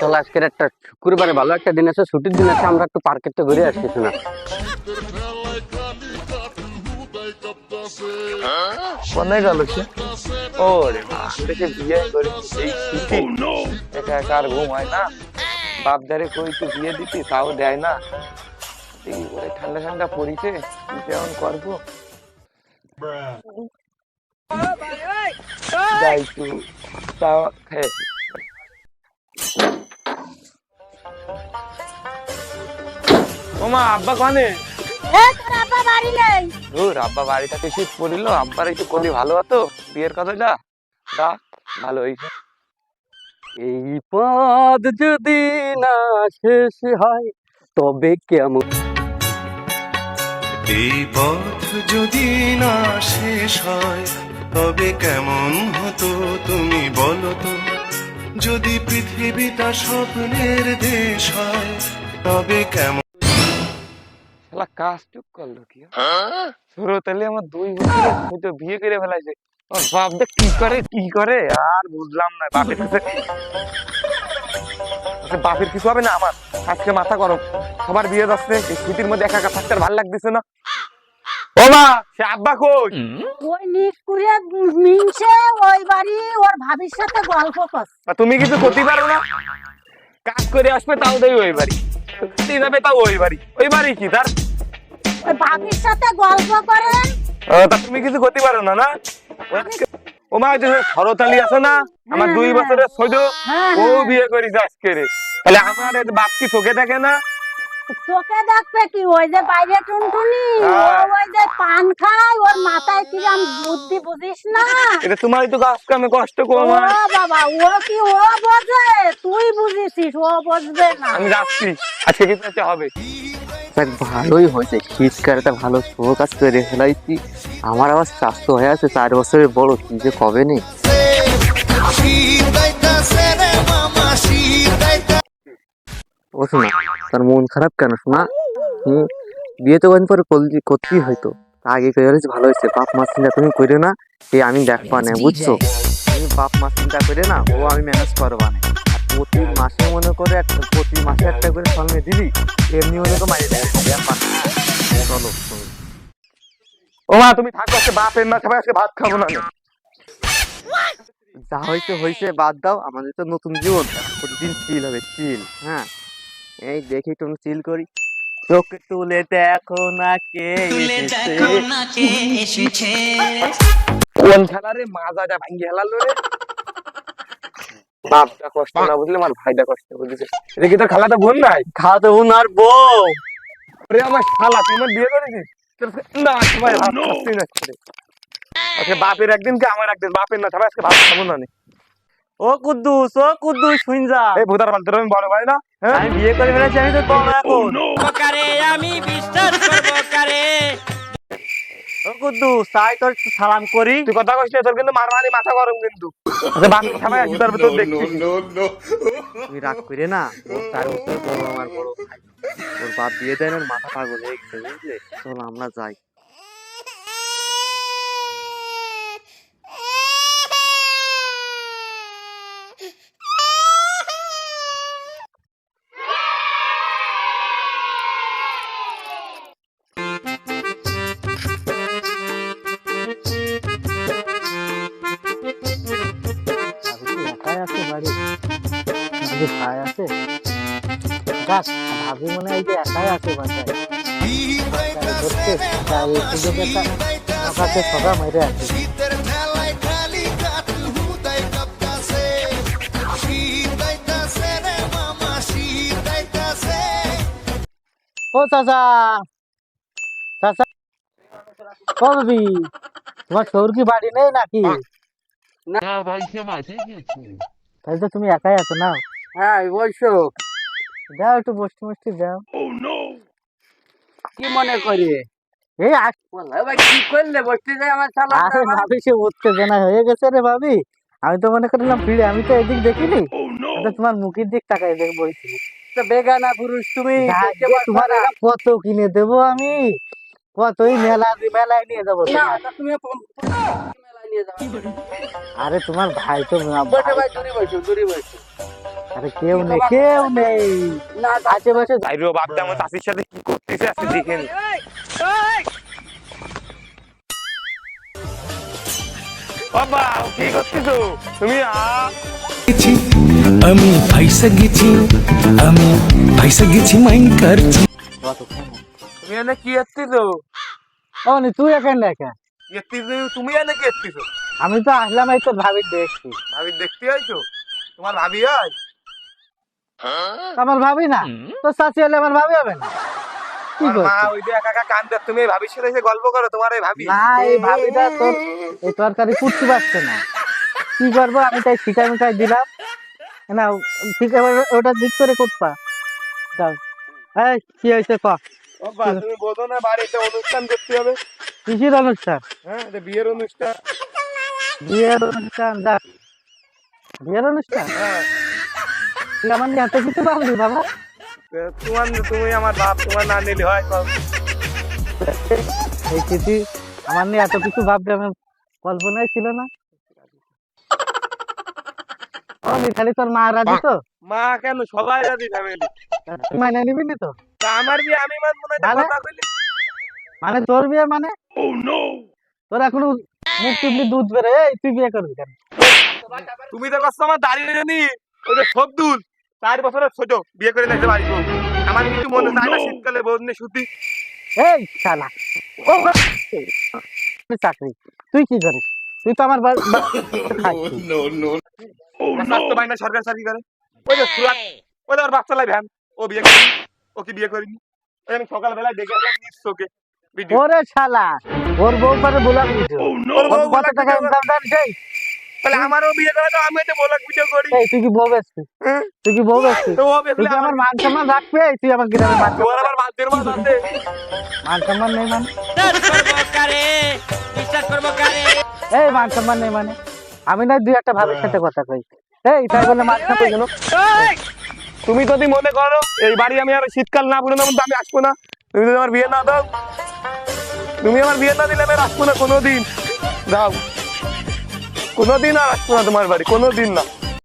চল আজকের একটা শুক্রবারে ভালো একটা দিন আছে ছুটির দিন আছে আমরা একটু পার্কের তো ঘুরে আসছি শোনা। কোনে গেল সে? ও রে মা দেখে বিয়ে করে এই শীতে একা একা আর ঘুম হয় না। বাপ দারে কই তো বিয়ে দিতি তাও দেয় না। এই ঠান্ডা ঠান্ডা পড়িছে কেমন করব? যাই একটু তাও খেয়ে ওমা আব্বা কনে? এ তোর আব্বা বাড়ি নেই। ধুর আব্বা বাড়িটাতে শীত পড়িল আব্বার একটু কলি ভালো হতো? বিয়ের কথাটা দা ভালো হয়েছে। এই পদ যদি না শেষ হয় তবে কেমন? এই পথ যদি না শেষ হয় তবে কেমন হতো তুমি বলো তো? যদি পৃথিবীটা স্বপ্নের দেশ হয় তবে কেমন শালা কাজ টুক করল কি ছোট তাহলে আমার দুই বিয়ে করে ফেলাইছে। ওর বাপ দেখ কি করে কি করে? আর বুঝলাম না বাপের কাছে আচ্ছা, বাপের কিছু হবে না আমার? আজকে মাথা গরম। সবার বিয়ে যাচ্ছে এই শীতের মধ্যে একা একা থাকতে আর ভালো লাগতেছে না। ও মা সে আব্বা কই? ওই মিনছে ওই বাড়ি ওর ভাবির সাথে গল্প করছে। তুমি কিছু করতে পারো না। কাজ করে আসবে তাও দেই ওই বাড়ি। তাও ওই বাড়ি। ওই বাড়ি কি তার? ভাবির সাথে গল্প করেন? তা তুমি কিছু করতে পারো না না? ও মা যে সরতালি আছে না আমার দুই হ্যাঁ, বছরের সৈদ হ্যাঁ, ও হ্যাঁ। বিয়ে করিস আজকে রে। তাহলে আমার বাপ কি চোখে দেখে না? চোখে দেখবে কি ওই যে বাইরে টুনটুনি হ্যাঁ। ওই যে পান খায় ওর মাথায় কিরম বুদ্ধি বুঝিস না? এটা তোমার তো কাজ কামে কষ্ট ও কম হয়। বাবা ও কি ও বোঝে? তুই বুঝিসিস ও বুঝবে না। আমি যাচ্ছি আজকে কিছু হবে। দেখ ভালোই হয়েছে। শীতকালে একটা ভালো শো কাজ করে ফেলাইছি। আমার আবার স্বাস্থ্য হয়ে আছে চার বছরের বড় কি যে কবে নেই? ও শোনা তার মন খারাপ কেন শোনা? হুম বিয়ে তো কদিন পরে করতেই হয়তো। আগে করে হয়েছে ভালো হয়েছে। বাপ মা চিন্তা তুমি করে না এই আমি দেখবা না বুঝছ? তুমি বাপ মা চিন্তা করে না ও আমি ম্যানেজ করবা না। প্রতি মাসে মনে করে একটা প্রতি মাসে একটা করে সঙ্গে দিবি এমনি মনে করে দেবে চলো ও মা তুমি থাকো আজকে বাপের না খাবে আজকে ভাত খাব না। যা হয়েছে হয়েছে বাদ দাও। আমাদের তো নতুন জীবন। প্রতিদিন চিল হবে চিল হ্যাঁ? এই দেখি একটু চিল করি। চোখ তুলে দেখো না কে এসেছে। কোন খেলারে মাজাটা ভাঙ্গি হেলালো রে? বাপটা কষ্ট না বুঝলে আমার ভাইটা কষ্ট বুঝেছে। এটা কি তোর খালাটা বোন নাই? খাওয়া দেবো না আর বউ। আমার শালা তুই আমার বিয়ে করেছিস? না না আজকে। আজকে বাপের একদিন কি আমার একদিন বাপের না খাবে আজকে ভাত খাব না ও কুদ্দুস ও কুদ্দুস শুন যা। এই ভূতার বাল তোর আমি বড় ভাই না? হ্যাঁ? আমি বিয়ে করে ফেলেছি আমি তো বড় এখন। ও কুদ্দুস তাই তোর একটু সালাম করি। তুই কথা কইছিস তোর কিন্তু মারমারি মাথা গরম কিন্তু। আচ্ছা আসি তার তুই রাগ করে না ও চার বছর বড় আমার বড় ওর বাপ বিয়ে দেয় না মাথা পাগল হয়ে গেছে বুঝলে? চল আমরা যাই। ভাবি ভাই আছে। যাক ভাবি মনে হয় যে একাই আছে বাসায়। বাসায় তাই এই সুযোগ আমাকে সদা মেরে আছে। ও চাচা। চাচা। ও ভাবি তোমার শহর কি বাড়ি নেই নাকি? তাহলে তো তুমি একাই আছো না? হ্যাঁ বলছো দাও একটু বসতে বসতে দাও। কি মনে করি? এই আস ভাই কি করলে? বসতে যাই আমার শালা আরে ভাবি সে উত্তেজনা হয়ে গেছে রে ভাবি। আমি তো মনে করলাম ভিড়ে আমি তো এদিক দেখিনি। তোমার মুখের দিক তাকাই দেখ বলছি। তো বেগানা পুরুষ তুমি তোমার কত কিনে দেবো আমি। কতই মেলা মেলায় নিয়ে যাব তুমি মেলায় নিয়ে যাব আরে তোমার ভাই তো ভাই দূরে বসো দূরে বসো। আরে কেউ নেই কেউ নেই। আশেপাশে যাই রো বাপটা আমার চাষির সাথে কি করতেছে আজকে দেখে বাবা কি করতেছো? তুমি আ গেছি আমি ফাইসা গেছি আমি ফাইসা গেছি মাইন করছি তুমি এনে কি এসতেছো ও তুই এখানে দেখা এসতেছো তুমি এনে কি এসতেছো আমি তো আসলাম এই তো ভাবি দেখছি ভাবি দেখতে আইছো? তোমার ভাবি হয় আমার ভাবি না। তো চাচি হলে আমার ভাবি হবে না। কি মা ওই যে একা একা কান্দে তুমি এই ভাবির এসে গল্প করো তোমার এই ভাবি। না এই ভাবিটা তোর এই তরকারি কুটতে পারছে না। কি করব আমি তাই ছিটাই মিঠাই দিলাম। না ঠিক ওটা দিক করে কুটপা যাও। এই কি হয়েছে ক? বাবা তুমি বোঝো না বাড়িতে অনুষ্ঠান করতে হবে। কিসের অনুষ্ঠান? হ্যাঁ বিয়ের অনুষ্ঠান। বিয়ের অনুষ্ঠান দেখ বিয়ের অনুষ্ঠান? হ্যাঁ। আমার এত কিছু ভাবলি বাবা? তোমার তুমি আমার বাপ তোমার না নিলে হয় এই চিঠি আমার নিয়ে এত কিছু ভাববে আমার কল্পনাই ছিল না। ও খালি তোর মা রাজি তো? মা কেন? সবাই রাজি ফ্যামিলি মাইনে নিবি না তো? আমার বিয়ে আমি মানবো না মানে? কথা কইলি। মানে তোর বিয়ে মানে? তোর এখনও মুখ টিপলি দুধ বেরো এই তুই বিয়ে করবি কেন? তুমি তো কষ্ট আমার দাঁড়িয়ে জানি ওই যে সবদুল চার বছরের ছোট বিয়ে করে নিতে বাড়ি আমার কিছু মনে চায় না শীতকালে বউ নিয়ে শুতি এই শালা ও চাকরি তুই কি করিস? তুই তো আমার। স্বাস্থ্য বাহিনী সরকার চাকরি করে। ওই যে সুরাট ওই ওর বাচ্চা লাই ভ্যান ও বিয়ে করেনি ও কি বিয়ে করিনি? ওই আমি সকালবেলায় দেখে নিজ চোখে ওরে শালা ওর বউ করে বলার ভিডিও ওর বউ কত টাকা ইনকাম দেন সেই তাহলে আমারও বিয়ে করে তো আমি তো বলাক ভিডিও করি। এই তুই কি বউ? তুই কি বউ তো ও আমার মান সম্মান রাখবে? তুই আমার গ্রামে মান তোমার আবার মাছ মান সম্মান নেই মানে? এই মান সম্মান নেই মানে? আমি না দুই একটা ভাবের সাথে কথা কই। এই তাই বলে মান সম্মান গেল? তুমি যদি মনে করো এই বাড়ি আমি আর শীতকাল না পুরো তো আমি আসব না। তুমি যদি আমার বিয়ে না দাও তুমি আমার বিয়ে না দিলে আমি আসব না কোনোদিন। দাও কোনোদিন আর আসব না তোমার বাড়ি কোনোদিন না।